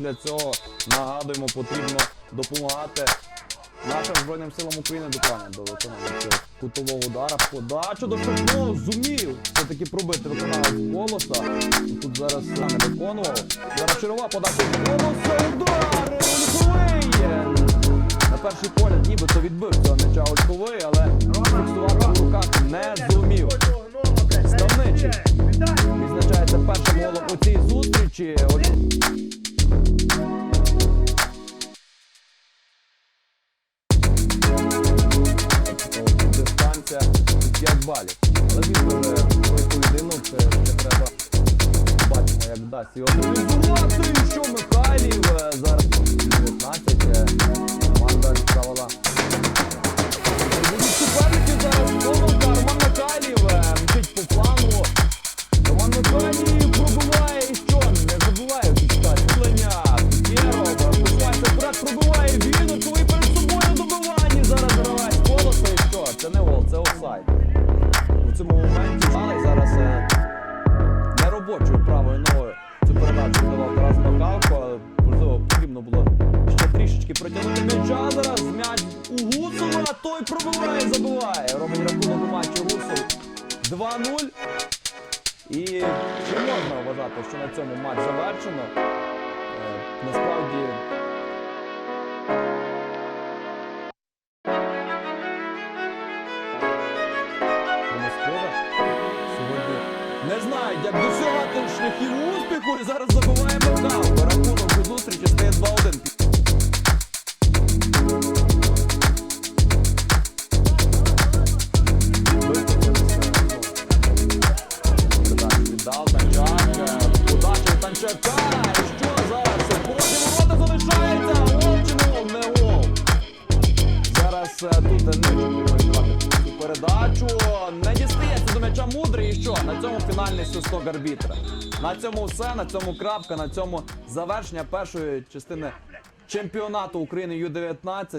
для цього нагадуємо, потрібно допомагати нашим Збройним силам України докладно до виконання цього кутового удара. Подачу до штрафного зумів все-таки пробити виконав колоса. Тут зараз не виконував. Зараз чергова подача колоса. Удар! Він На Дистанція 5 балів. Але е, бачимо, як дасть його. І Що Михайлів е, зараз ще протягнути м'яча. Зараз м'яч у Гусова, той пробиває, забиває. Робить рахунок у матчі Гусов 2-0. І чи можна вважати, що на цьому матч завершено? Е, Насправді. Не знають, як досягати шляхів успіху. І зараз забиває Макалко. Передачу, не дістається до м'яча мудрий, і що? На цьому фінальний свисток арбітра. На цьому все, на цьому крапка, на цьому завершення першої частини чемпіонату України Ю-19.